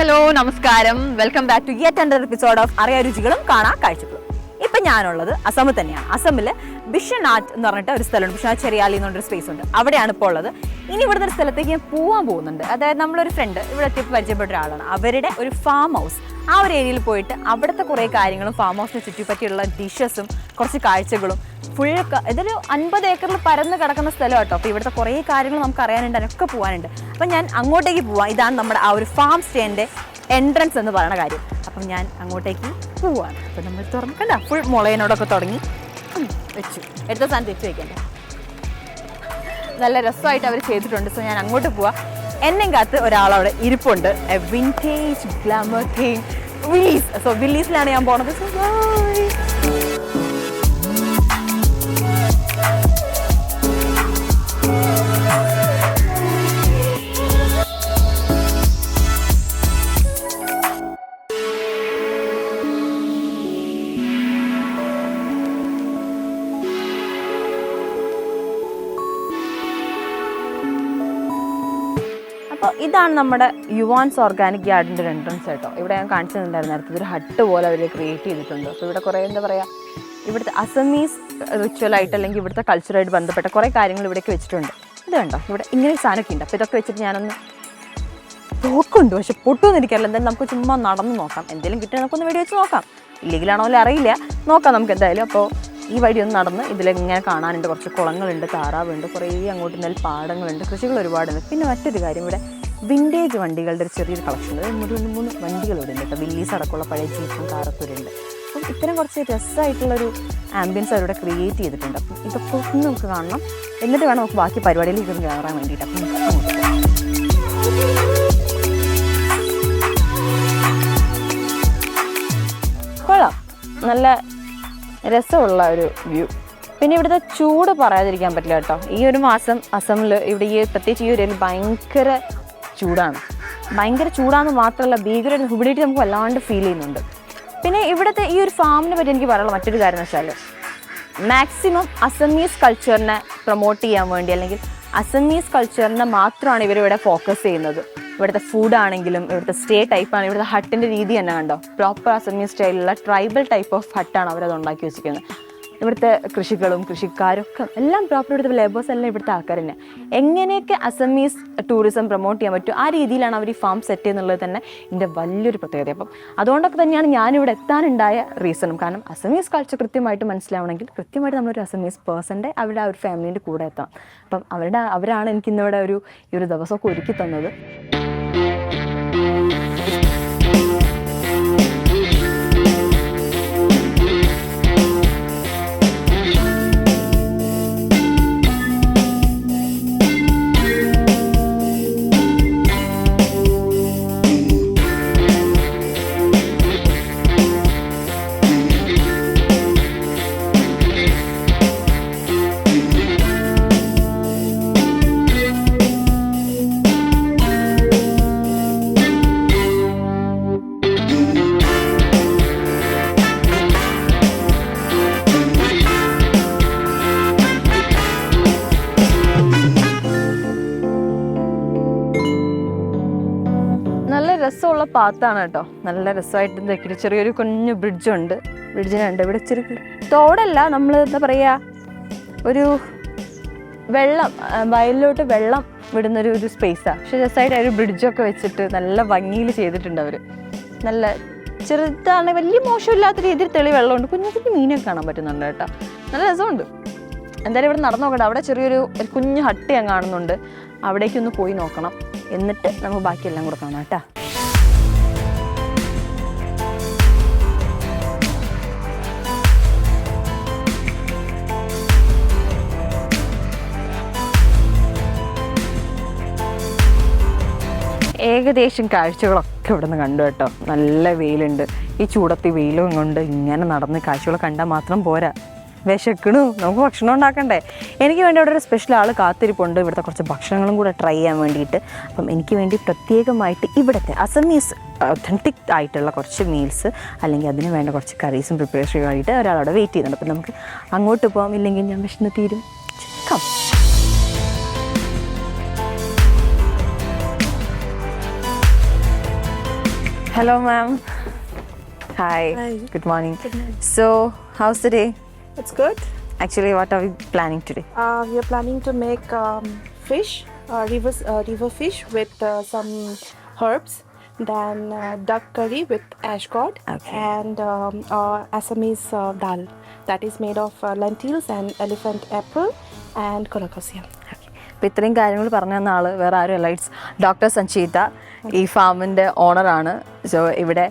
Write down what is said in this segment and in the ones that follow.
Hello നമസ്കാരം. Welcome back to yet another of അറിയാ രുചികളും കാണാ കാഴ്ചകളും. ഇപ്പൊ ഞാനുള്ളത് അസമിൽ തന്നെയാണ്. അസമിൽ ബിഷനാറ്റ് എന്ന് പറഞ്ഞിട്ട് ഒരു സ്ഥലമുണ്ട്. ബിഷ്ണാ ചെറിയാലി എന്ന് പറഞ്ഞൊരു സ്പേസ് ഉണ്ട്. അവിടെയാണ് ഇപ്പോൾ ഉള്ളത്. ഇനി ഇവിടുത്തെ ഒരു സ്ഥലത്തേക്ക് ഞാൻ പോകാൻ പോകുന്നുണ്ട്. അതായത് നമ്മളൊരു ഫ്രണ്ട് ഇവിടെ എത്തിയപ്പോൾ പരിചയപ്പെട്ട ഒരാളാണ്. അവരുടെ ഒരു ഫാം ഹൗസ് ആ ഒരു ഏരിയയിൽ പോയിട്ട് അവിടുത്തെ കുറേ കാര്യങ്ങളും ഫാം ഹൗസിനെ ചുറ്റിപ്പറ്റിയുള്ള ഡിഷസും കുറച്ച് കാഴ്ചകളും ഫുൾ ഇതൊരു അൻപത് ഏക്കറിൽ പരന്ന് കിടക്കുന്ന സ്ഥലം കേട്ടോ. അപ്പോൾ ഇവിടുത്തെ കുറേ കാര്യങ്ങൾ നമുക്ക് അറിയാനുണ്ട് അതിനൊക്കെ പോകാനുണ്ട് അപ്പം ഞാൻ അങ്ങോട്ടേക്ക് പോവാം. ഇതാണ് നമ്മുടെ ആ ഒരു ഫാം സ്റ്റേന്റെ എൻട്രൻസ് എന്ന് പറയുന്ന കാര്യം. അപ്പം ഞാൻ അങ്ങോട്ടേക്ക് പോവാണ്. അപ്പം നമ്മൾ തുറക്കണ്ട ഫുൾ മുളയനോടൊക്കെ തുടങ്ങി. വെച്ചു. എടുത്ത സാധനം തെച്ച് വയ്ക്കണ്ട നല്ല രസമായിട്ട് അവർ ചെയ്തിട്ടുണ്ട്. സോ ഞാൻ അങ്ങോട്ട് പോവാം. കാത്ത് ഒരാളവിടെ ഇരിപ്പുണ്ട്. A vintage glamour king Willys so വില്ലീസിലാണ് ഞാൻ പോണത്. സോ ബൈ ഇതാണ് നമ്മുടെ യുവാൻസ് ഓർഗാനിക് ഗാർഡന്റെ ഒരു എൻട്രൻസ് കേട്ടോ. ഇവിടെ ഞാൻ കാണിച്ചിട്ടുണ്ടായിരുന്നു നേരത്തെ. ഇതൊരു ഹട്ട് പോലെ അവർ ക്രിയേറ്റ് ചെയ്തിട്ടുണ്ട്. അപ്പോൾ ഇവിടെ കുറേ എന്താ പറയുക ഇവിടുത്തെ അസമീസ് റിച്വലായിട്ട് അല്ലെങ്കിൽ ഇവിടുത്തെ കൾച്ചറായിട്ട് ബന്ധപ്പെട്ട കുറേ കാര്യങ്ങൾ ഇവിടേക്ക് വെച്ചിട്ടുണ്ട്. ഇത് കണ്ടോ? ഇവിടെ ഇങ്ങനെ സാധനമൊക്കെ ഉണ്ട്. അപ്പോൾ ഇതൊക്കെ വെച്ചിട്ട് ഞാനൊന്ന് തോക്കുണ്ട് പക്ഷെ പൊട്ടുമെന്ന് എനിക്കറിയില്ല. എന്തായാലും നമുക്ക് ചുമ്മാ നടന്ന് നോക്കാം. എന്തെങ്കിലും കിട്ടിയാൽ നമുക്കൊന്ന് വെടി വെച്ച് നോക്കാം. ഇല്ലെങ്കിലാണോ അല്ലേ അറിയില്ല. നോക്കാം നമുക്ക് എന്തായാലും. അപ്പോൾ ഈ വഴി ഒന്ന് നടന്ന് ഇതിലിങ്ങനെ കാണാനുണ്ട്. കുറച്ച് കുളങ്ങളുണ്ട് താറാവുണ്ട് കുറേ അങ്ങോട്ട് നെൽപ്പാടങ്ങളുണ്ട് കൃഷികൾ ഒരുപാടുണ്ട്. പിന്നെ മറ്റൊരു കാര്യം ഇവിടെ വിന്റേജ് വണ്ടികളുടെ ഒരു ചെറിയൊരു കളക്ഷൻ ഉണ്ട്. ഒരു രണ്ട് മൂന്ന് വണ്ടികളുണ്ട് കേട്ടോ. വില്ലീസ് അടക്കമുള്ള പഴയ ജീപ്പും കാറൊക്കെ ഉണ്ട്. അപ്പം ഇത്തരം കുറച്ച് രസമായിട്ടുള്ളൊരു ആംബിയൻസ് അവരിവിടെ ക്രിയേറ്റ് ചെയ്തിട്ടുണ്ട്. അപ്പം ഇതൊക്കെ ഒന്ന് നമുക്ക് കാണണം. എന്നിട്ട് വേണം നമുക്ക് ബാക്കി പരിപാടിയിലേക്ക് ഒന്ന് കയറാൻ വേണ്ടിയിട്ട്. അപ്പം കൊള്ളാം. നല്ല രസമുള്ള ഒരു വ്യൂ പിന്നെ ഇവിടുത്തെ ചൂട് പറയാതിരിക്കാൻ പറ്റില്ല കേട്ടോ. ഈ ഒരു മാസം അസമിൽ ഇവിടെ ഈ പ്രത്യേകിച്ച് ഈ ഒരു ഭയങ്കര ചൂടാണ്. ഭയങ്കര ചൂടാന്ന് മാത്രമല്ല ഭീകര ഹ്യൂമിഡിറ്റി നമുക്ക് വല്ലാണ്ട് ഫീൽ ചെയ്യുന്നുണ്ട്. പിന്നെ ഇവിടുത്തെ ഈ ഒരു ഫാമിനെ പറ്റി എനിക്ക് പറയാനുള്ള മറ്റൊരു കാര്യം വെച്ചാൽ മാക്സിമം അസമീസ് കൾച്ചറിനെ പ്രൊമോട്ട് ചെയ്യാൻ വേണ്ടി അല്ലെങ്കിൽ അസമീസ് കൾച്ചറിനെ മാത്രമാണ് ഇവരിവിടെ ഫോക്കസ് ചെയ്യുന്നത്. ഇവിടുത്തെ ഫുഡ് ആണെങ്കിലും ഇവിടുത്തെ സ്റ്റേ ടൈപ്പാണ് ഇവിടുത്തെ ഹട്ടിന്റെ രീതി തന്നെ കണ്ടോ? പ്രോപ്പർ അസമീസ് സ്റ്റൈലുള്ള ട്രൈബൽ ടൈപ്പ് ഓഫ് ഹട്ടാണ് അവരത് ഉണ്ടാക്കി വെച്ചിരിക്കുന്നത്. ഇവിടുത്തെ കൃഷികളും കൃഷിക്കാരും ഒക്കെ എല്ലാം പ്രോപ്പർ ഇവിടുത്തെ ലേബേഴ്സ് എല്ലാം ഇവിടുത്തെ ആൾക്കാർ തന്നെ എങ്ങനെയൊക്കെ അസമീസ് ടൂറിസം പ്രൊമോട്ട് ചെയ്യാൻ പറ്റും? ആ രീതിയിലാണ് അവർ ഈ ഫാം സെറ്റ് ചെയ്യുന്നുള്ളത് തന്നെ ഇതിന്റെ വലിയൊരു പ്രത്യേകത. അപ്പം അതുകൊണ്ടൊക്കെ തന്നെയാണ് ഞാനിവിടെ എത്താനുണ്ടായ റീസണും കാരണം അസമീസ് കൾച്ചർ കൃത്യമായിട്ട് മനസ്സിലാവണമെങ്കിൽ കൃത്യമായിട്ട് നമ്മളൊരു അസമീസ് പേഴ്സന്റെ അവരുടെ ആ ഒരു ഫാമിലീന്റെ കൂടെ എത്തണം. അപ്പം അവരുടെ അവരാണ് എനിക്ക് ഇന്നിവിടെ ഒരു ഈ ഒരു ദിവസമൊക്കെ ഒരുക്കി തന്നത്. പാത്താണ് കേട്ടോ. നല്ല രസമായിട്ട് എന്തൊക്കെ ചെറിയൊരു കുഞ്ഞു ബ്രിഡ്ജുണ്ട് ബ്രിഡ്ജിനുണ്ട് ഇവിടെ ഇച്ചിരി തോടല്ല. നമ്മൾ എന്താ പറയുക ഒരു വെള്ളം വയലിലോട്ട് വെള്ളം വിടുന്നൊരു ഒരു സ്പേസാണ് പക്ഷെ രസമായിട്ട് ഒരു ബ്രിഡ്ജൊക്കെ വെച്ചിട്ട് നല്ല ഭംഗിയിൽ ചെയ്തിട്ടുണ്ട് അവർ നല്ല ചെറുതാണ് വലിയ മോശമില്ലാത്ത രീതിയിൽ തെളി വെള്ളമുണ്ട്. കുഞ്ഞു കുഞ്ഞു മീനൊക്കെ കാണാൻ പറ്റുന്നുണ്ട് കേട്ടോ. നല്ല രസമുണ്ട്. എന്തായാലും ഇവിടെ നടന്നു നോക്കട്ടെ അവിടെ ചെറിയൊരു കുഞ്ഞു ഹട്ട് ഞാൻ കാണുന്നുണ്ട്. അവിടേക്കൊന്ന് പോയി നോക്കണം. എന്നിട്ട് നമുക്ക് ബാക്കിയെല്ലാം കൂടെ കാണാം കേട്ടോ. ഏകദേശം കാഴ്ചകളൊക്കെ ഇവിടെ നിന്ന് കണ്ടു കേട്ടോ. നല്ല വെയിലുണ്ട്. ഈ ചൂടത്തി വെയിലും കൊണ്ട് ഇങ്ങനെ നടന്ന് കാഴ്ചകൾ കണ്ടാൽ മാത്രം പോരാ. വിശക്കണു. നമുക്ക് ഭക്ഷണം ഉണ്ടാക്കണ്ടേ? എനിക്ക് വേണ്ടി അവിടെ ഒരു സ്പെഷ്യൽ ആൾ കാത്തിരിപ്പുണ്ട്. ഇവിടുത്തെ കുറച്ച് ഭക്ഷണങ്ങളും കൂടെ ട്രൈ ചെയ്യാൻ വേണ്ടിയിട്ട്. അപ്പം എനിക്ക് വേണ്ടി പ്രത്യേകമായിട്ട് ഇവിടുത്തെ അസമീസ് ഒത്തന്റിക് ആയിട്ടുള്ള കുറച്ച് മീൽസ് അല്ലെങ്കിൽ അതിന് വേണ്ട കുറച്ച് കറീസും പ്രിപ്പറേഷൻ ആയിട്ട് ഒരാളവിടെ വെയിറ്റ് ചെയ്യുന്നുണ്ട്. അപ്പം നമുക്ക് അങ്ങോട്ട് പോകാം ഇല്ലെങ്കിൽ ഞാൻ വിശന്ന് തീരും. Come Hello, ma'am. Hi. Hi. Good morning. So, how's the day? It's good. Actually, what are we planning today? Uh, we are planning to make um, fish, uh, river, uh, river fish with uh, some herbs, then uh, duck curry with ashgod, Okay. and um, uh, Assamese uh, dal that is made of uh, lentils and elephant apple and colocosium. അപ്പോൾ ഇത്രയും കാര്യങ്ങൾ പറഞ്ഞു തന്ന ആൾ വേറെ ആരും അല്ല. It's doctor സഞ്ചീത ഈ ഫാമിന്റെ ഓണറാണ് സോ ഇവിടെ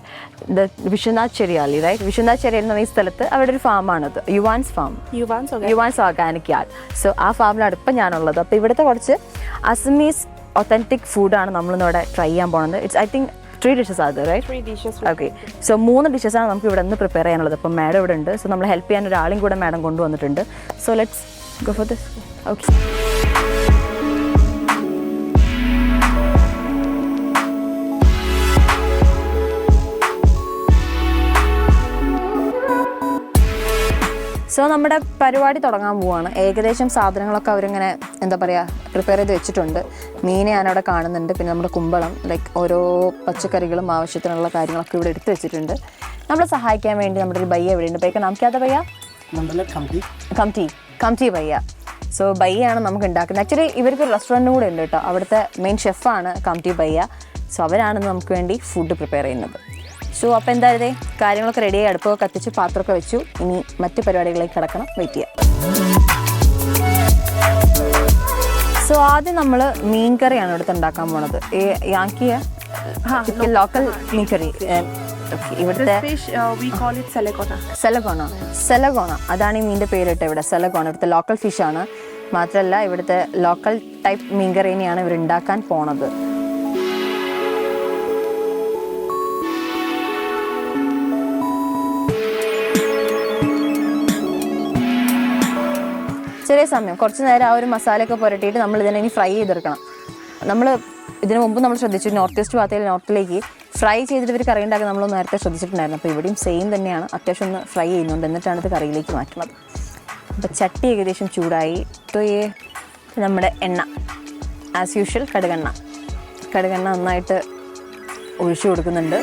ദ വിശ്വനാഥ് ചെറിയാലി റൈറ്റ് വിശ്വനാഥ് ചെറിയാലി എന്ന് പറഞ്ഞ ഈ സ്ഥലത്ത് അവിടെ ഒരു ഫാമാണത് Yuvan's farm Yuvan's Yuvan's organic yard so ആ ഫാമിലാണ് ഇപ്പം ഞാനുള്ളത്. അപ്പോൾ ഇവിടുത്തെ കുറച്ച് അസമീസ് ഒത്തന്റിക് ഫുഡാണ് നമ്മളിന്നിവിടെ ട്രൈ ചെയ്യാൻ പോകുന്നത് it's I think three dishes അത് right three dishes okay so മൂന്ന് ഡിഷസാണ് നമുക്ക് ഇവിടെ നിന്ന് പ്രിപ്പയർ ചെയ്യാനുള്ളത്. അപ്പം മാഡം ഇവിടെ ഉണ്ട്. സോ നമ്മൾ ഹെൽപ്പ് ചെയ്യാൻ ഒരാളും കൂടെ മാഡം കൊണ്ടുവന്നിട്ടുണ്ട്. So let's go for this okay so നമ്മുടെ പരിപാടി തുടങ്ങാൻ പോവാണ്. ഏകദേശം സാധനങ്ങളൊക്കെ അവരിങ്ങനെ എന്താ പറയുക പ്രിപ്പയർ ചെയ്ത് വെച്ചിട്ടുണ്ട്. മീൻ ഞാനവിടെ കാണുന്നുണ്ട്. പിന്നെ നമ്മുടെ കുമ്പളം ലൈക്ക് ഓരോ പച്ചക്കറികളും ആവശ്യത്തിനുള്ള കാര്യങ്ങളൊക്കെ ഇവിടെ എടുത്തു വെച്ചിട്ടുണ്ട്. നമ്മളെ സഹായിക്കാൻ വേണ്ടി നമ്മുടെ ഒരു ബയ്യ എവിടെയുണ്ട് ബൈക്ക് നമുക്കത് ബയ്യ? കംറ്റി കംറ്റി ബയ്യ. സോ ബയ്യാണ് നമുക്ക് ഉണ്ടാക്കുന്നത്. ആക്ച്വലി ഇവർക്ക് ഒരു റെസ്റ്റോറന്റും കൂടെ ഉണ്ട് കേട്ടോ. അവിടുത്തെ മെയിൻ ഷെഫാണ് കംറ്റി ബയ്യ. സോ അവരാണ് നമുക്ക് വേണ്ടി ഫുഡ് പ്രിപ്പയർ ചെയ്യുന്നത്. സോ അപ്പോൾ എന്തായാലും കാര്യങ്ങളൊക്കെ റെഡിയായി അടുപ്പൊക്കെ കത്തിച്ച് പാത്രമൊക്കെ വെച്ചു. ഇനി മറ്റു പരിപാടികളിലേക്ക് കിടക്കണം. വെയിറ്റ് ചെയ്യാം. സോ ആദ്യം നമ്മൾ മീൻ കറിയാണ് ഇവിടുത്തെ ഉണ്ടാക്കാൻ പോണത്. യാക്കിയ? ലോക്കൽ മീൻ കറി Okay, ഇവിടുത്തെ uh. സെലഗോണ സെലഗോണ അതാണ് ഈ മീന്റെ പേരിട്ട് ഇവിടെ സെലഗോണ ഇവിടുത്തെ ലോക്കൽ ഫിഷാണ് മാത്രമല്ല ഇവിടുത്തെ ലോക്കൽ ടൈപ്പ് മീൻകറിനെയാണ് ഇവർ ഉണ്ടാക്കാൻ പോണത്. ചെറിയ സമയം കുറച്ച് നേരം ആ ഒരു മസാലയൊക്കെ പുരട്ടിയിട്ട് നമ്മൾ ഇതിനെ ഇനി ഫ്രൈ ചെയ്തെടുക്കണം. നമ്മൾ ഇതിനു മുമ്പ് നമ്മൾ ശ്രദ്ധിച്ചു നോർത്ത് ഈസ്റ്റ് ഭാഗത്തിൽ നോർത്തിലേക്ക് ഫ്രൈ ചെയ്തിട്ട് ഇവർ കറി ഉണ്ടാക്കി നമ്മൾ നേരത്തെ ശ്രദ്ധിച്ചിട്ടുണ്ടായിരുന്നു. അപ്പോൾ ഇവിടെയും സെയിം തന്നെയാണ്. അത്യാവശ്യം ഒന്ന് ഫ്രൈ ചെയ്യുന്നുണ്ട്. എന്നിട്ടാണ് ഇത് കറിയിലേക്ക് മാറ്റുന്നത്. അപ്പോൾ ചട്ടി ഏകദേശം ചൂടായി. ഇപ്പോൾ നമ്മുടെ എണ്ണ. As usual കടുകെണ്ണ. കടുകെണ്ണ നന്നായിട്ട് ഒഴിച്ചു കൊടുക്കുന്നുണ്ട്.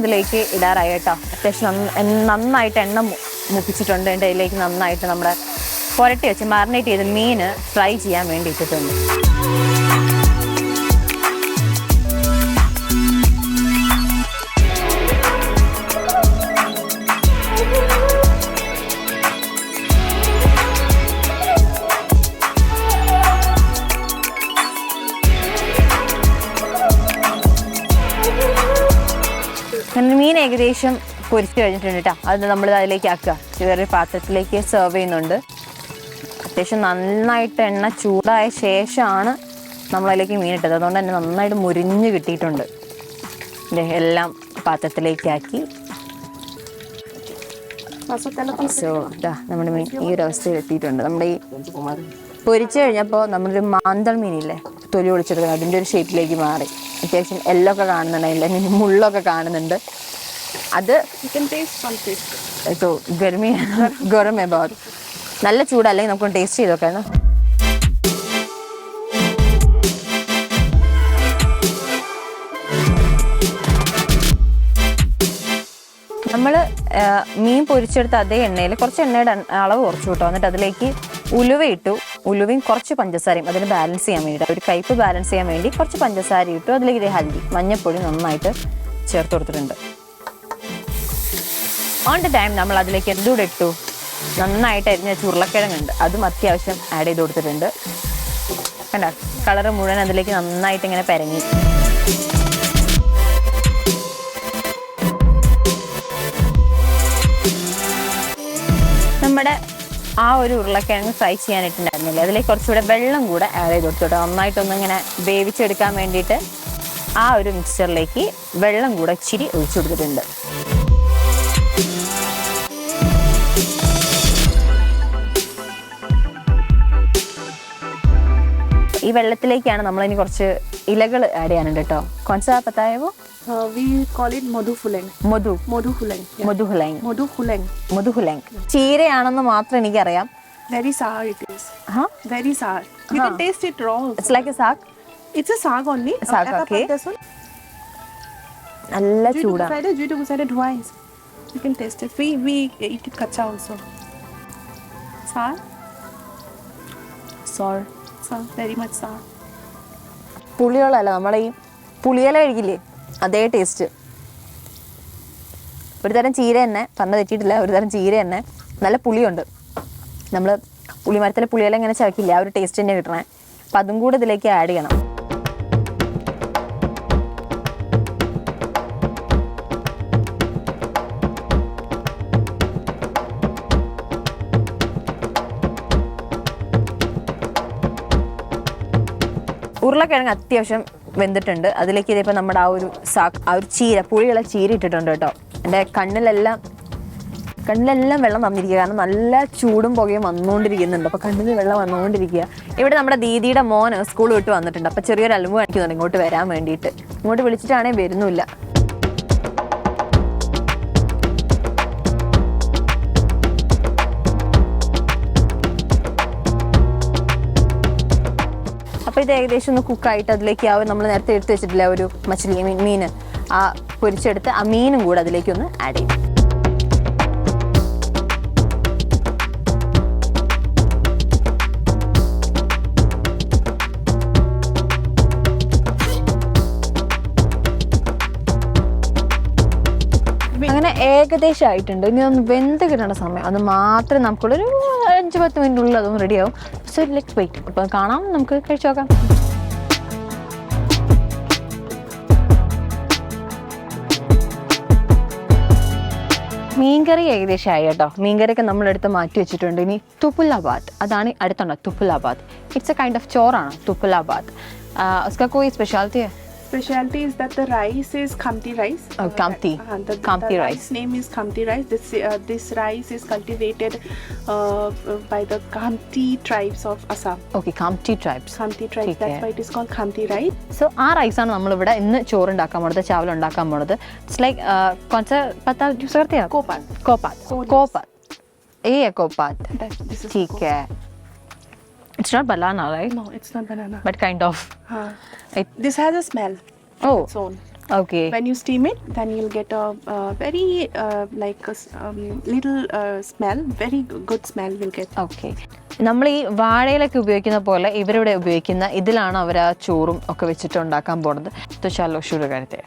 അതിലേക്ക് ഇടാറായി കേട്ടോ. അത്യാവശ്യം നന്നായിട്ട് എണ്ണ മുപ്പിച്ചിട്ടുണ്ട്. എന്റെ അതിലേക്ക് നന്നായിട്ട് നമ്മുടെ പുരട്ടി വെച്ച് മാറിനേറ്റ് ചെയ്ത് മീൻ ഫ്രൈ ചെയ്യാൻ വേണ്ടി ഏകദേശം പൊരിച്ച് കഴിഞ്ഞിട്ടുണ്ട് കേട്ടോ അത് നമ്മൾ അതിലേക്ക് ആക്കുക. ചെറിയ പാത്രത്തിലേക്ക് സെർവ് ചെയ്യുന്നുണ്ട്. അത്യാവശ്യം നന്നായിട്ട് എണ്ണ ചൂടായ ശേഷമാണ് നമ്മളതിലേക്ക് മീൻ ഇട്ടത്. അതുകൊണ്ട് തന്നെ നന്നായിട്ട് മുരിഞ്ഞ് കിട്ടിയിട്ടുണ്ട്. എല്ലാം പാത്രത്തിലേക്ക് ആക്കി. സോ ഇതാ നമ്മുടെ മീൻ ഈ ഒരു അവസ്ഥയിൽ എത്തിയിട്ടുണ്ട്. നമ്മുടെ ഈ പൊരിച്ചു കഴിഞ്ഞപ്പോൾ നമ്മളൊരു മാന്തൾ മീനില്ലേ തൊലി ഒളിച്ചെടുക്കുന്നത് അതിന്റെ ഒരു ഷേപ്പിലേക്ക് മാറി. അത്യാവശ്യം എല്ലൊക്കെ കാണുന്നുണ്ട്. അതിന്റെ മുള്ളൊക്കെ കാണുന്നുണ്ട്. അത്. സോ ഗർമി നല്ല ചൂടല്ലെങ്കിൽ നമുക്ക് ടേസ്റ്റ് ചെയ്ത് നോക്കാം നമ്മൾ മീൻ പൊരിച്ചെടുത്ത അതേ എണ്ണയിൽ കുറച്ച് എണ്ണയുടെ അളവ് കുറച്ച് കിട്ടും. എന്നിട്ട് അതിലേക്ക് ഉലുവ ഇട്ടു. ഉലുവയും കുറച്ച് പഞ്ചസാരയും അതിന് ബാലൻസ് ചെയ്യാൻ വേണ്ടിയിട്ട് ഒരു കയ്പ് ബാലൻസ് ചെയ്യാൻ വേണ്ടി കുറച്ച് പഞ്ചസാര ഇട്ടു. അതിലേക്ക് ഇതേ ഹൽദി മഞ്ഞപ്പൊടി നന്നായിട്ട് ചേർത്ത് കൊടുത്തിട്ടുണ്ട്. ഓൺ ടൈം നമ്മൾ അതിലേക്ക് എന്തുകൂടെ ഇട്ടു? നന്നായിട്ട് അരിഞ്ഞ ചുരുളക്കിഴങ്ങുണ്ട്. അതും അത്യാവശ്യം ആഡ് ചെയ്ത് കൊടുത്തിട്ടുണ്ട്. കണ്ട? കളറ് മുഴുവൻ അതിലേക്ക് നന്നായിട്ട് ഇങ്ങനെ പരങ്ങി. നമ്മുടെ ആ ഒരു ഉരുളക്കിഴങ്ങ് ഫ്രൈ ചെയ്യാനായിട്ടുണ്ടായിരുന്നില്ലേ അതിലേക്ക് കുറച്ചുകൂടെ വെള്ളം കൂടെ ആഡ് ചെയ്ത് കൊടുത്തോട്ടെ നന്നായിട്ടൊന്ന് ഇങ്ങനെ വേവിച്ചെടുക്കാൻ വേണ്ടിയിട്ട് ആ ഒരു മിക്സ്ചറിലേക്ക് വെള്ളം കൂടെ ഇച്ചിരി ഒഴിച്ചു കൊടുത്തിട്ടുണ്ട്. ഈ വെള്ളത്തിലേക്കാണ് നമ്മൾ ഇനി കുറച്ച് ഇലകൾ ആഡ് ചെയ്യാനുണ്ട് കേട്ടോ. കൊഞ്ച പത്തായവോ? ചീരയാണെന്ന് മാത്രം എനിക്കറിയാം. നല്ല ചൂടാണ് sorry Sour. Very much sour. പുളിയുള്ളതല്ല നമ്മളെ ഈ പുളിയില കഴിക്കില്ലേ? അതേ ടേസ്റ്റ് ഒരു തരം ചീര തന്നെ പറഞ്ഞ തെറ്റിയിട്ടില്ല ഒരു തരം ചീര തന്നെ. നല്ല പുളിയുണ്ട്. നമ്മൾ പുളിമരത്തിലെ പുളിയില ഇങ്ങനെ ചവയ്ക്കില്ല ആ ഒരു ടേസ്റ്റ് തന്നെ കിട്ടണേ. അപ്പം അതും കൂടെ ഇതിലേക്ക് ആഡ് ചെയ്യണം. ഉരുളക്കിഴങ്ങ് അത്യാവശ്യം വെന്തിട്ടുണ്ട്. അതിലേക്ക് ഇതിപ്പോൾ നമ്മുടെ ആ ഒരു സാ ആ ഒരു ചീര പുളിയുള്ള ചീര ഇട്ടിട്ടുണ്ട് കേട്ടോ. എന്റെ കണ്ണിലെല്ലാം കണ്ണിലെല്ലാം വെള്ളം വന്നിരിക്കുക. കാരണം നല്ല ചൂടും പുകയും വന്നുകൊണ്ടിരിക്കുന്നുണ്ട്. അപ്പോൾ കണ്ണിൽ വെള്ളം വന്നുകൊണ്ടിരിക്കുക. ഇവിടെ നമ്മുടെ ദീദിയുടെ മോൻ സ്കൂൾ വിട്ട് വന്നിട്ടുണ്ട്. അപ്പോൾ ചെറിയൊരു അലമ്പ് കാണിക്കുന്നുണ്ട് ഇങ്ങോട്ട് വരാൻ വേണ്ടിയിട്ട്. ഇങ്ങോട്ട് വിളിച്ചിട്ടാണെങ്കിൽ വരുന്നില്ല. ഇത് ഏകദേശം ഒന്ന് കുക്കായിട്ട് അതിലേക്ക് ആവും നമ്മൾ നേരത്തെ എടുത്ത് വെച്ചിട്ടില്ല ഒരു മച്ചിലി മീൻ മീൻ ആ പൊരിച്ചെടുത്ത് ആ മീനും കൂടെ അതിലേക്ക് ഒന്ന് ആഡ് ചെയ്യും. അങ്ങനെ ഏകദേശം ആയിട്ടുണ്ട്. ഇനി ഒന്ന് വെന്ത് കിട്ടേണ്ട സമയം. അത് മാത്രമേ നമുക്കുള്ളൊരു അഞ്ച് പത്ത് മിനിറ്റിനുള്ളിൽ അതൊന്ന് റെഡിയാവും സോ ലെറ്റ് വെയിറ്റ് അപ്പോൾ കാണാം. നമുക്ക് കഴിച്ചു നോക്കാം. മീൻകറി ഏകദേശമായി കേട്ടോ. മീൻകറിയൊക്കെ നമ്മളെടുത്ത് മാറ്റി വെച്ചിട്ടുണ്ട്. ഇനി തുപ്പുലാബാദ്. അതാണ് അടുത്തുണ്ടോ തുപ്പുലാബാദ്. ഇറ്റ്സ് എ കൈൻഡ് ഓഫ് ചോറാണ് തുപ്പുലാബാദ്. ഉസ്കോ ഈ speciality Specialty is that the rice is Khamti rice. Oh, Khamti. Uh, the, Khamti the rice. name is Khamti rice. This uh, this rice is cultivated uh, by the Khamti tribes of Assam. Okay Khamti tribes Khamti tribes. ठीक That's है. why it is called Khamti rice. So ആ റൈസാണ് നമ്മളിവിടെ ഇന്ന് ചോറ് ഉണ്ടാക്കാൻ പോണത് ചാവൽ ഉണ്ടാക്കാൻ പോണത് ഇറ്റ്സ് ലൈക്ക് കോൺസ പത്താ ജ്യൂസ് करते Kopat. कोपात Kopas. कोपात ये है कोपात That, this is ठीक kopat. है It's not banana, right? No, it's not banana. But kind of. Huh. It, this has a smell. Oh. Its own. Okay. When you steam it, then you'll get a, a very uh, like a um, little uh, smell. Very good smell will get. Okay. നമ്മൾ ഈ വാഴയിലൊക്കെ ഉപയോഗിക്കുന്ന പോലെ ഇവരിവിടെ ഉപയോഗിക്കുന്ന ഇതിലാണ് അവർ ആ ചോറും ഒക്കെ വെച്ചിട്ട് ഉണ്ടാക്കാൻ പോകുന്നത് തുശാലോ ഷൂര് കാര്യത്തെ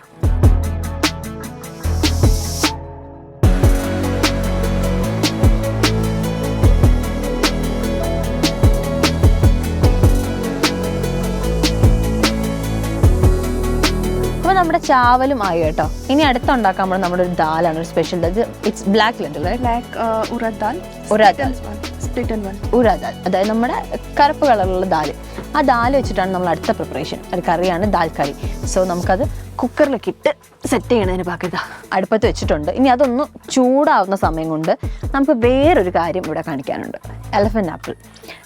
നമ്മുടെ ചാവലും ആയി കേട്ടോ. ഇനി അടുത്തുണ്ടാക്കാൻ ഉണ്ടാക്കാൻ നമ്മുടെ ഒരു ദാലാണ് ഒരു special dal it's black lentil അല്ലേ black uh, urad dal. Urad dal. Splitted one. Splitted one. Urad dal. അതായത് നമ്മുടെ കറുപ്പ് കളറിലുള്ള ദാൽ. ആ ദാൽ വെച്ചിട്ടാണ് നമ്മൾ അടുത്ത പ്രിപ്പറേഷൻ ഒരു കറിയാണ് ദാൽ കറി. സോ നമുക്കത് കുക്കറിലേക്ക് ഇട്ട് സെറ്റ് ചെയ്യണതിന് ബാക്കി ഇതാ അടുപ്പത്ത് വെച്ചിട്ടുണ്ട്. ഇനി അതൊന്ന് ചൂടാവുന്ന സമയം കൊണ്ട് നമുക്ക് വേറൊരു കാര്യം ഇവിടെ കാണിക്കാനുണ്ട്. എലഫന്റ് ആപ്പിൾ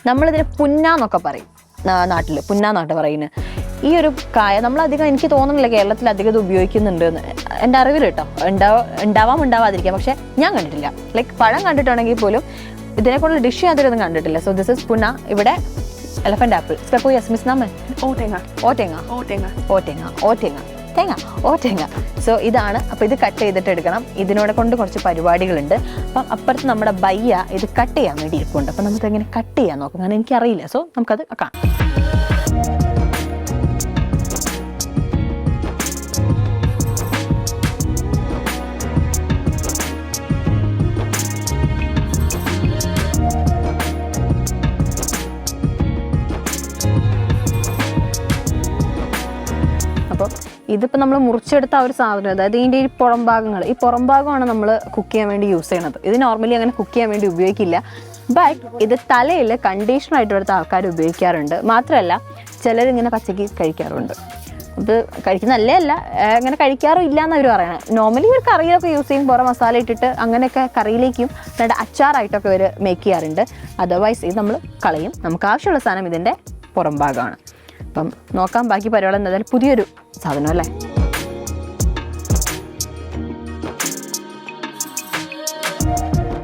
നമ്മളിതിന് പുന്നാന്നൊക്കെ പറയും നാട്ടിൽ പുന്നാന്നാട്ട് പറയുന്നത്. ഈ ഒരു കായ നമ്മളധികം എനിക്ക് തോന്നുന്നില്ല കേരളത്തിൽ അധികം ഇത് ഉപയോഗിക്കുന്നുണ്ട് എന്ന്. എന്റെ അറിവിൽ കേട്ടോ. ഉണ്ടാവ ഉണ്ടാവാം ഉണ്ടാവാതിരിക്കാം. പക്ഷേ ഞാൻ കണ്ടിട്ടില്ല. ലൈക്ക് പഴം കണ്ടിട്ടുണ്ടെങ്കിൽ പോലും ഇതിനെക്കുള്ള ഡിഷ് യാതൊരു കണ്ടിട്ടില്ല. സോ ദിസ് ഇസ് പുന ഇവിടെ എലഫന്റ് ആപ്പിൾ സ്കപ്പോ യസ്മിസ് നാമൻ ഓട്ടേങ്ങ ഓട്ടേങ്ങ ഓട്ടേങ്ങ ഓട്ടേങ്ങ ഓട്ടേങ്ങ തേങ്ങ. ഓ തേങ്ങ. സോ ഇതാണ്. അപ്പോൾ ഇത് കട്ട് ചെയ്തിട്ട് എടുക്കണം. ഇതിനോടെ കൊണ്ട് കുറച്ച് പരിപാടികളുണ്ട്. അപ്പം അപ്പുറത്ത് നമ്മുടെ ബയ്യ ഇത് കട്ട് ചെയ്യാൻ വേണ്ടി ഇരിപ്പുണ്ട്. അപ്പം നമുക്ക് എങ്ങനെ കട്ട് ചെയ്യാൻ നോക്കാം? കാരണം എനിക്കറിയില്ല. സോ നമുക്കത് കാണാം. ഇതിപ്പോൾ നമ്മൾ മുറിച്ചെടുത്ത ആ ഒരു സാധനം അതായത് ഇതിന്റെ ഈ പുറം ഭാഗങ്ങൾ ഈ പുറം ഭാഗമാണ് നമ്മൾ കുക്ക് ചെയ്യാൻ വേണ്ടി യൂസ് ചെയ്യുന്നത് ഇത് നോർമലി അങ്ങനെ കുക്ക് ചെയ്യാൻ വേണ്ടി ഉപയോഗിക്കില്ല. ബട്ട് ഇത് തലയിൽ കണ്ടീഷണറായിട്ട് എടുത്ത ആൾക്കാർ ഉപയോഗിക്കാറുണ്ട്. മാത്രമല്ല ചിലരിങ്ങനെ പച്ചക്ക് കഴിക്കാറുണ്ട്. ഇത് കഴിക്കുന്ന നല്ലേ അല്ല അങ്ങനെ കഴിക്കാറും ഇല്ല എന്ന് അവർ പറയണത് നോർമലി ഇവർ കറിയിലൊക്കെ യൂസ് ചെയ്യും. പുറം മസാല ഇട്ടിട്ട് അങ്ങനെയൊക്കെ കറിയിലേക്കും എന്നിട്ട് അച്ചാറായിട്ടൊക്കെ ഇവർ മേക്ക് ചെയ്യാറുണ്ട്. അതർവൈസ് ഇത് നമ്മൾ കളയും. നമുക്ക് ആവശ്യമുള്ള സാധനം ഇതിന്റെ പുറം ഭാഗമാണ്. അപ്പം നോക്കാം ബാക്കി പരിപാടി എന്തായാലും പുതിയൊരു സാധനം അല്ലേ?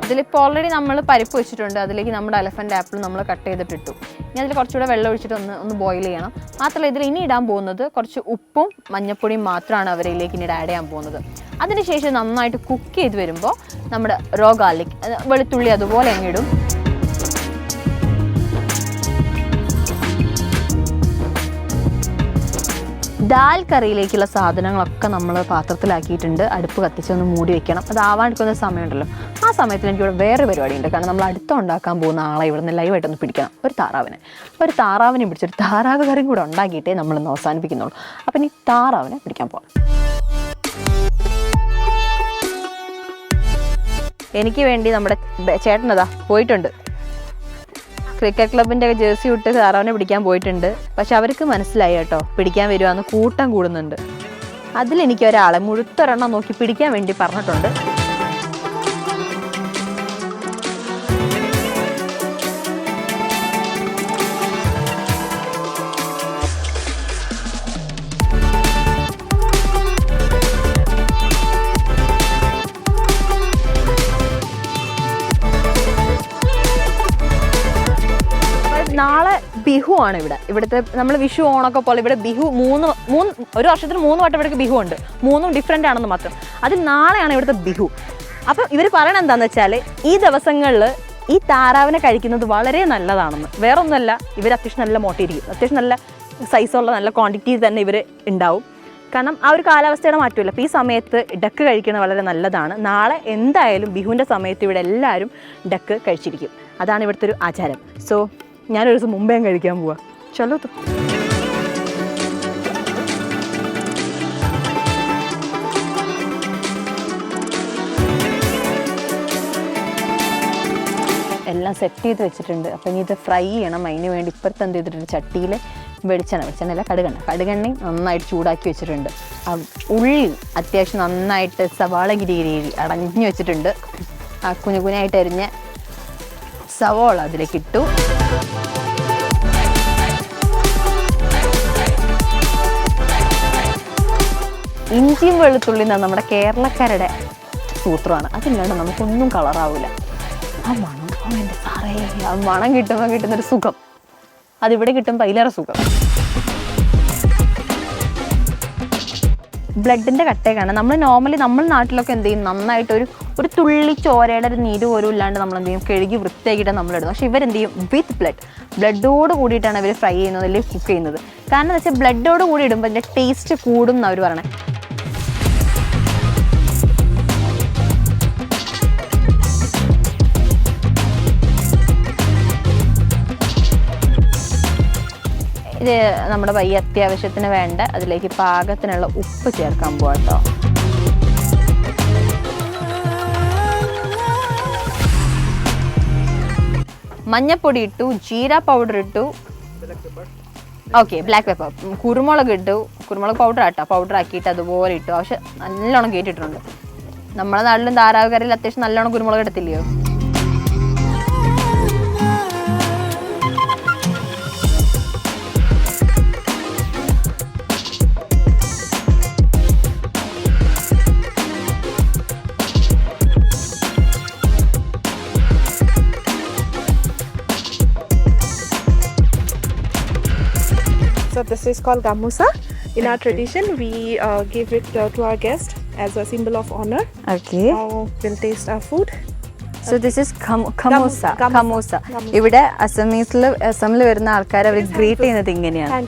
ഇതിലിപ്പോൾ ഓൾറെഡി നമ്മൾ പരിപ്പ് വെച്ചിട്ടുണ്ട്. അതിലേക്ക് നമ്മുടെ അലഫന്റ് ആപ്പിൾ നമ്മൾ കട്ട് ചെയ്തിട്ടിട്ടു. ഇനി അതിൽ കുറച്ചുകൂടെ വെള്ളം ഒഴിച്ചിട്ട് ഒന്ന് ഒന്ന് ബോയിൽ ചെയ്യണം. മാത്രമല്ല ഇതിൽ ഇനി ഇടാൻ പോകുന്നത് കുറച്ച് ഉപ്പും മഞ്ഞപ്പൊടിയും മാത്രമാണ് അവരിലേക്ക് ഇനി ആഡ് ചെയ്യാൻ പോകുന്നത്. അതിനുശേഷം നന്നായിട്ട് കുക്ക് ചെയ്ത് വരുമ്പോൾ നമ്മുടെ റോ ഗാർലിക് വെളുത്തുള്ളി അതുപോലെ അങ്ങിടും ദാൽ കറിയിലേക്കുള്ള സാധനങ്ങളൊക്കെ നമ്മൾ പാത്രത്തിലാക്കിയിട്ടുണ്ട്. അടുപ്പ് കത്തിച്ച് ഒന്ന് മൂടി വെക്കണം. അത് ആവാണ്ടിരിക്കുന്ന സമയമുണ്ടല്ലോ. ആ സമയത്തിൽ എനിക്കിവിടെ വേറെ പരിപാടി ഉണ്ട് കാരണം നമ്മൾ അടുത്ത ഉണ്ടാക്കാൻ പോകുന്ന ആളെ ഇവിടെ നിന്ന് ലൈവായിട്ടൊന്ന് പിടിക്കണം. ഒരു താറാവിനെ. ഒരു താറാവിനെ പിടിച്ചൊരു താറാവ് കറിയും കൂടെ ഉണ്ടാക്കിയിട്ടേ നമ്മളിന്ന് അവസാനിപ്പിക്കുന്നുള്ളൂ. അപ്പം ഇനി താറാവിനെ പിടിക്കാൻ പോകാം എനിക്ക് വേണ്ടി നമ്മുടെ ചേട്ടനതാ പോയിട്ടുണ്ട്. ക്രിക്കറ്റ് ക്ലബിന്റെ ഒക്കെ ജേഴ്സി ഇട്ട് താറാവിനെ പിടിക്കാൻ പോയിട്ടുണ്ട്. പക്ഷെ അവർക്ക് മനസ്സിലായി കേട്ടോ. പിടിക്കാൻ വരുവാന്ന് കൂട്ടം കൂടുന്നുണ്ട്. അതിലെനിക്ക് ഒരാളെ മുഴുത്തൊരെണ്ണം നോക്കി പിടിക്കാൻ വേണ്ടി പറഞ്ഞിട്ടുണ്ട്. ബിഹു ആണ് ഇവിടെ. ഇവിടുത്തെ നമ്മൾ വിഷു ഓണൊക്കെ പോലെ ഇവിടെ ബിഹു മൂന്ന് മൂന്ന് ഒരു വർഷത്തിൽ മൂന്ന് വട്ടം ഇവിടേക്ക് ബിഹു ഉണ്ട് മൂന്നും ഡിഫറെന്റ് ആണെന്ന് മാത്രം. അതിൽ നാളെയാണ് ഇവിടുത്തെ ബിഹു. അപ്പം ഇവർ പറയണത് എന്താണെന്ന് വെച്ചാൽ ഈ ദിവസങ്ങളിൽ ഈ താറാവിനെ കഴിക്കുന്നത് വളരെ നല്ലതാണെന്ന്. വേറെ ഒന്നുമല്ല ഇവർ അത്യാവശ്യം നല്ല മോട്ടിരിക്കും. അത്യാവശ്യം നല്ല സൈസുള്ള നല്ല ക്വാണ്ടിറ്റി തന്നെ ഇവർ ഉണ്ടാവും. കാരണം ആ ഒരു കാലാവസ്ഥയുടെ മാറ്റമില്ല. അപ്പോൾ ഈ സമയത്ത് ഡക്ക് കഴിക്കുന്നത് വളരെ നല്ലതാണ്. നാളെ എന്തായാലും ബിഹുവിന്റെ സമയത്ത് ഇവിടെ എല്ലാവരും ഡക്ക് കഴിച്ചിരിക്കും. അതാണ് ഇവിടുത്തെ ഒരു ആചാരം. സോ ഞാനൊരു ദിവസം മുമ്പേ കഴിക്കാൻ പോവാ. ചലോ തോ എല്ലാം സെറ്റ് ചെയ്ത് വെച്ചിട്ടുണ്ട്. അപ്പം ഇനി ഇത് ഫ്രൈ ചെയ്യണം. അതിന് വേണ്ടി ഇപ്പുറത്ത് എന്ത് ചെയ്തിട്ടുണ്ട്? ചട്ടിയിൽ വെളിച്ചെണ്ണ വെളിച്ചെണ്ണ അല്ല കടുകെണ്ണ. കടുകെണ്ണയും നന്നായിട്ട് ചൂടാക്കി വെച്ചിട്ടുണ്ട്. ആ ഉള്ളി അത്യാവശ്യം നന്നായിട്ട് സവാള ഗിരി അടഞ്ഞു വെച്ചിട്ടുണ്ട്. ആ കുഞ്ഞു കുഞ്ഞായിട്ട് അരിഞ്ഞ സവാള അതിലേക്ക് ഇട്ടു. ഇഞ്ചിയും വെളുത്തുള്ളി എന്നാണ് നമ്മുടെ കേരളക്കാരുടെ സൂത്രമാണ്. അതില്ലാണ്ട് നമുക്കൊന്നും കളറാവില്ല ആ മണം എന്റെ സാറേ ആ മണം കിട്ടുമ്പോൾ കിട്ടുന്നൊരു സുഖം. അതിവിടെ കിട്ടുമ്പോൾ അതിലേറെ സുഖം. ബ്ലഡിന്റെ കട്ടയൊക്കെയാണ്. നമ്മൾ നോർമലി നമ്മൾ നാട്ടിലൊക്കെ എന്ത് ചെയ്യും? നന്നായിട്ട് ഒരു ഒരു തുള്ളി ചോരയുടെ ഒരു നീര് പോലും ഇല്ലാണ്ട് നമ്മൾ എന്ത് ചെയ്യും? കഴുകി വൃത്തിയാക്കിയിട്ട് നമ്മൾ ഇടും. പക്ഷേ ഇവരെന്ത് ചെയ്യും? വിത്ത് ബ്ലഡ് ബ്ലഡോട് കൂടിയിട്ടാണ് ഇവർ ഫ്രൈ ചെയ്യുന്നത് അല്ലെങ്കിൽ കുക്ക് ചെയ്യുന്നത്. കാരണം എന്താ വെച്ചാൽ ബ്ലഡോട് കൂടി ഇടുമ്പോൾ അതിന്റെ ടേസ്റ്റ് കൂടും എന്നവർ പറയണേ. ഇത് നമ്മുടെ പയ്യ അത്യാവശ്യത്തിന് വേണ്ട അതിലേക്ക് പാകത്തിനുള്ള ഉപ്പ് ചേർക്കാൻ പോവാട്ടോ മഞ്ഞപ്പൊടി ഇട്ടു ജീര പൗഡർ ഇട്ടു. ഓക്കെ ബ്ലാക്ക് പെപ്പർ കുരുമുളക് ഇട്ടു. കുരുമുളക് പൗഡർ ആട്ടോ. പൗഡർ ആക്കിയിട്ട് അതുപോലെ ഇട്ടു. പക്ഷെ നല്ലോണം കേട്ടിട്ടുണ്ട് നമ്മുടെ നാട്ടിലും ധാരാവകരയിൽ അത്യാവശ്യം നല്ലോണം കുരുമുളക് ഇടത്തില്ലയോ this is called gamusa. In our tradition, we uh, give it uh, to our guest as a symbol of honor. Okay. Now we'll taste our food. So this is ഖമോസ ഖമോസ ഇവിടെ അസമീസിൽ അസമിൽ വരുന്ന ആൾക്കാർ അവർ ഗ്രീറ്റ് ചെയ്യുന്നത് ഇങ്ങനെയാണ്.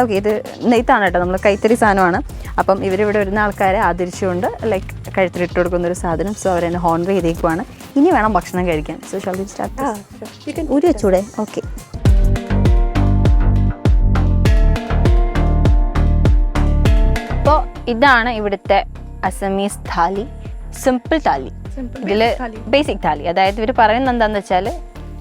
ഓക്കെ ഇത് നെയ്ത്താണ് കേട്ടോ. നമ്മൾ കൈത്തറി സാധനമാണ്. അപ്പം ഇവരിവിടെ വരുന്ന ആൾക്കാരെ ആദരിച്ചുകൊണ്ട് ലൈക്ക് കഴുത്തിൽ ഇട്ട് കൊടുക്കുന്ന ഒരു സാധനം. സോ അവരെന്നെ ഹോൺവേ ചെയ്തേക്കുവാണ്. ഇനി വേണം ഭക്ഷണം കഴിക്കാൻ. സോ ഷാൽ സ്റ്റാർട്ട് ഊരി വെച്ചൂടെ? ഓക്കെ ഇതാണ് ഇവിടുത്തെ അസമീസ് താലി. സിമ്പിൾ താലി. ഇതിൽ ബേസിക് താലി. അതായത് ഇവർ പറയുന്നത് എന്താണെന്ന് വെച്ചാൽ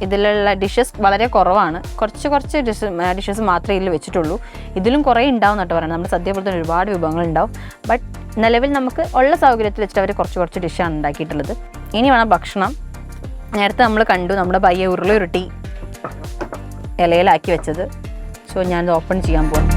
ഇതിലുള്ള ഡിഷസ് വളരെ കുറവാണ്. കുറച്ച് കുറച്ച് ഡിഷ് ഡിഷസ് മാത്രമേ ഇതിൽ വെച്ചിട്ടുള്ളൂ. ഇതിലും കുറേ ഉണ്ടാവും എന്നിട്ട് പറയുന്നത് നമ്മുടെ സദ്യ പോലെ തന്നെ ഒരുപാട് വിഭവങ്ങൾ ഉണ്ടാവും. ബട്ട് നിലവിൽ നമുക്ക് ഉള്ള സൗകര്യത്തിൽ വെച്ചിട്ട് അവർ കുറച്ച് കുറച്ച് ഡിഷാണ് ഉണ്ടാക്കിയിട്ടുള്ളത്. ഇനി വേണം ഭക്ഷണം. നേരത്തെ നമ്മൾ കണ്ടു നമ്മുടെ പയ്യെ ഉരുളി ഉരുട്ടി ഇലയിലാക്കി വെച്ചത്. സോ ഞാനത് ഓപ്പൺ ചെയ്യാൻ പോവാം.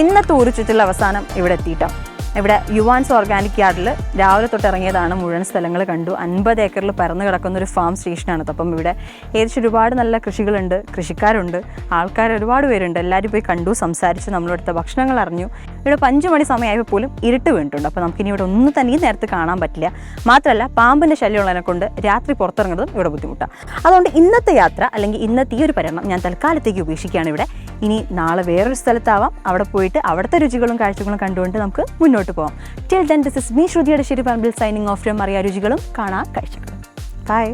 ഇന്നത്തെ ഊരു ചുറ്റുള്ള അവസാനം ഇവിടെ എത്തിയിട്ടോ? ഇവിടെ യുവാൻസ് ഓർഗാനിക് യാർഡിൽ രാവിലെ തൊട്ട് ഇറങ്ങിയതാണ് മുഴുവൻ സ്ഥലങ്ങൾ കണ്ടു. അൻപത് ഏക്കറിൽ പരന്നു കിടക്കുന്ന ഒരു ഫാം സ്റ്റേഷനാണ്. അപ്പം ഇവിടെ ഏകദേശം ഒരുപാട് നല്ല കൃഷികളുണ്ട് കൃഷിക്കാരുണ്ട് ആൾക്കാർ ഒരുപാട് പേരുണ്ട്. എല്ലാവരും പോയി കണ്ടു സംസാരിച്ചു നമ്മളെടുത്ത ഭക്ഷണങ്ങൾ അറിഞ്ഞു. ഇവിടെ അഞ്ച് മണി സമയമായപ്പോൾ പോലും ഇരുട്ട് വീണിട്ടുണ്ട്. അപ്പോൾ നമുക്കിനി ഇവിടെ ഒന്നും തന്നെ ഈ നേരത്ത് കാണാൻ പറ്റില്ല. മാത്രമല്ല പാമ്പിന്റെ ശല്യമുള്ളതിനെ കൊണ്ട് രാത്രി പുറത്തിറങ്ങുന്നതും ഇവിടെ ബുദ്ധിമുട്ടാണ്. അതുകൊണ്ട് ഇന്നത്തെ യാത്ര അല്ലെങ്കിൽ ഇന്നത്തെ ഈ ഒരു പര്യടനം ഞാൻ തൽക്കാലത്തേക്ക് ഉപേക്ഷിക്കുകയാണ് ഇവിടെ. ഇനി നാളെ വേറൊരു സ്ഥലത്താവാം. അവിടെ പോയിട്ട് അവിടുത്തെ രുചികളും കാഴ്ചകളും കണ്ടുകൊണ്ട് നമുക്ക് മുന്നോട്ട് പോകാം till then this is me ശ്രുതിയുടെ ശരി പറമ്പിൽ സൈനിങ് ഓഫ് ഫ്രം അറിയാ രുചികളും. കാണാൻ കാഴ്ചകളും. ബൈ